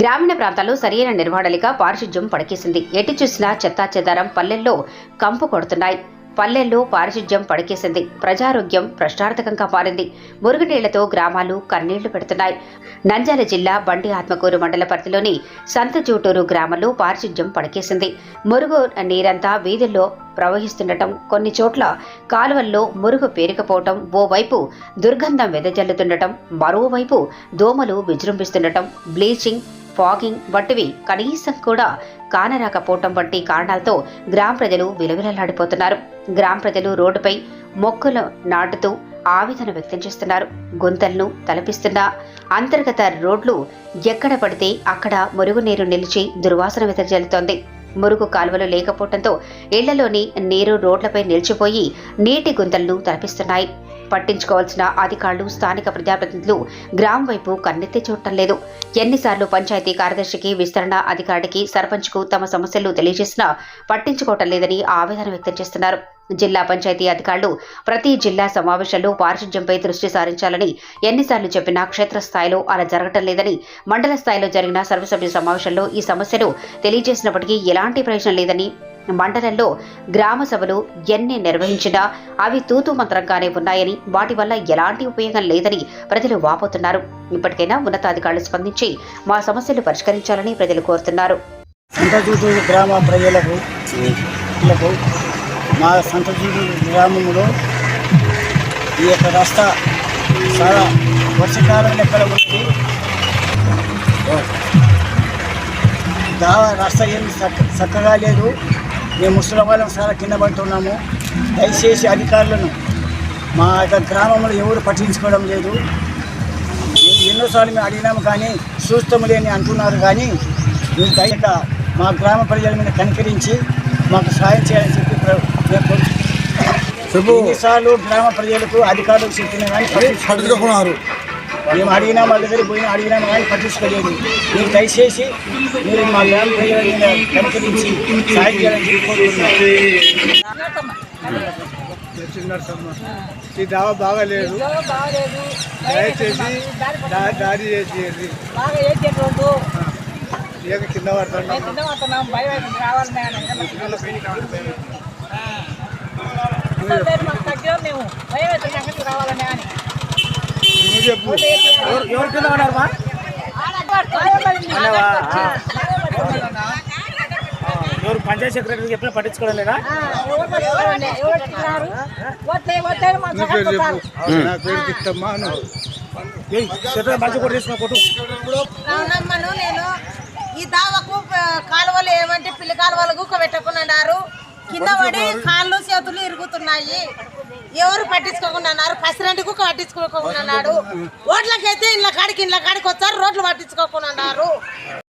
గ్రామీణ ప్రాంతాల్లో సరైన నిర్వహణ లేక పారిశుధ్యం పడకేసింది. ఎటు చూసినా చెత్తా చెదారం పల్లెల్లో కంపు కొడుతున్నాయి. పల్లెల్లో పారిశుధ్యం పడకేసింది. ప్రజారోగ్యం ప్రశ్నార్థకంగా మారింది. మురుగునీళ్ళతో గ్రామాలు కన్నీళ్ళు పెడుతున్నాయి. నంద్యాల జిల్లా బండి ఆత్మకూరు మండల పరిధిలోని సంతజూటూరు గ్రామంలో పారిశుధ్యం పడకేసింది. మురుగు నీరంతా వీధుల్లో ప్రవహిస్తుండటం కొన్ని చోట్ల కాలువల్లో మురుగు పేరుకుపోవటం ఓవైపు దుర్గంధం వెదజల్లుతుండటం మరోవైపు దోమలు విజృంభిస్తుండటం బ్లీచింగ్ ఫాగింగ్ వంటివి కనీసం కూడా కానరాకపోవటం వంటి కారణాలతో గ్రామ ప్రజలు విలవిలలాడిపోతున్నారు. గ్రామ ప్రజలు రోడ్డుపై మొక్కలు నాటుతూ ఆవేదన వ్యక్తం చేస్తున్నారు. గుంతలను తలపిస్తున్న అంతర్గత రోడ్లు ఎక్కడ పడితే అక్కడ మురుగునీరు నిలిచి దుర్వాసన వెదజల్లుతోంది. మురుగు కాలువలు లేకపోవడంతో ఇళ్ళలోని నీరు రోడ్లపై నిలిచిపోయి నీటి గుంతలను తలపిస్తున్నాయి. పట్టించుకోవాల్సిన అధికారులు స్థానిక ప్రజాప్రతినిధులు గ్రామం వైపు కన్నెత్తి చూడటం లేదు. ఎన్నిసార్లు పంచాయతీ కార్యదర్శికి విస్తరణ అధికారికి సర్పంచ్కు తమ సమస్యలు తెలియజేసినా పట్టించుకోవటం లేదని ఆవేదన వ్యక్తం చేస్తున్నారు. జిల్లా పంచాయతీ అధికారులు ప్రతి జిల్లా సమావేశంలో పారిశుధ్యంపై దృష్టి సారించాలని ఎన్నిసార్లు చెప్పినా క్షేత్రస్థాయిలో అలా జరగటం లేదని మండల స్థాయిలో జరిగిన సర్వసభ్య సమావేశంలో ఈ సమస్యను తెలియజేసినప్పటికీ ఎలాంటి ప్రయోజనం లేదని మండలంలో గ్రామ సభలు ఎన్ని నిర్వహించినా అవి తూతు మంత్రంగానే ఉన్నాయని వాటి వల్ల ఎలాంటి ఉపయోగం లేదని ప్రజలు వాపోతున్నారు. ఇప్పటికైనా ఉన్నతాధికారులు స్పందించి మా సమస్యలు పరిష్కరించాలని ప్రజలు కోరుతున్నారు. గ్రామ ప్రజలకు మా సంతజూటూరు గ్రామంలో ఈ యొక్క రస్తా చాలా వర్షకాలం లెక్కల ఉంది దావా ఏమి చక్క చక్కగా లేదు. మేము ముసలి వాళ్ళం చాలా కింద పడుతున్నాము. దయచేసి అధికారులను మా యొక్క గ్రామంలో ఎవరు పట్టించుకోవడం లేదు. ఎన్నోసార్లు మేము అడిగినాము కానీ చూస్తాము లేని అంటున్నారు కానీ మీరు దయక మా గ్రామ ప్రజల మీద కనికరించి మాకు సాయం చేయాలని చెప్పి. ఎన్నిసార్లు గ్రామ ప్రజలకు అధికారులకు చెప్పినా కానీ మేము అడిగినా వాళ్ళ దగ్గర పోయినా అడిగినాము కానీ పట్టించుకోలేదు. మీరు దయచేసి మీరు మా గ్రామ ప్రజల కనికరించి సాయం చేయాలని చెప్పి కోరుతున్నాం ఈ దావ బాగాలేదు. బాగలేదు. దయచేసి దారి చేసి కింద పడుతున్నాం. భయం అవుతుంది రావాలి మేము మాకు తగ్గినాం మేము భయం అవుతుంది అక్కడికి రావాలని అని నువ్వు చెప్పు ఎవరు పంచాయతీ సెక్రటరీ చెప్పినా పట్టించుకోవడం లేదా? మంచి కొట్టు తీసుకున్న కొట్టు. నేను ఈ దావకు కాలువలు ఏమంటే పిల్లి కాలువలు గుక్క పెట్టుకున్నారు కింద పడి కాళ్ళు చేతులు ఇరుగుతున్నాయి. ఎవరు పట్టించుకోకుండా ఉన్నారు పసిరెంటి పట్టించుకోకుండా ఉన్నాడు ఓట్లకైతే ఇళ్ళ కాడికి ఇళ్ళ కాడికి వచ్చారు రోడ్లు పట్టించుకోకుండా ఉన్నారు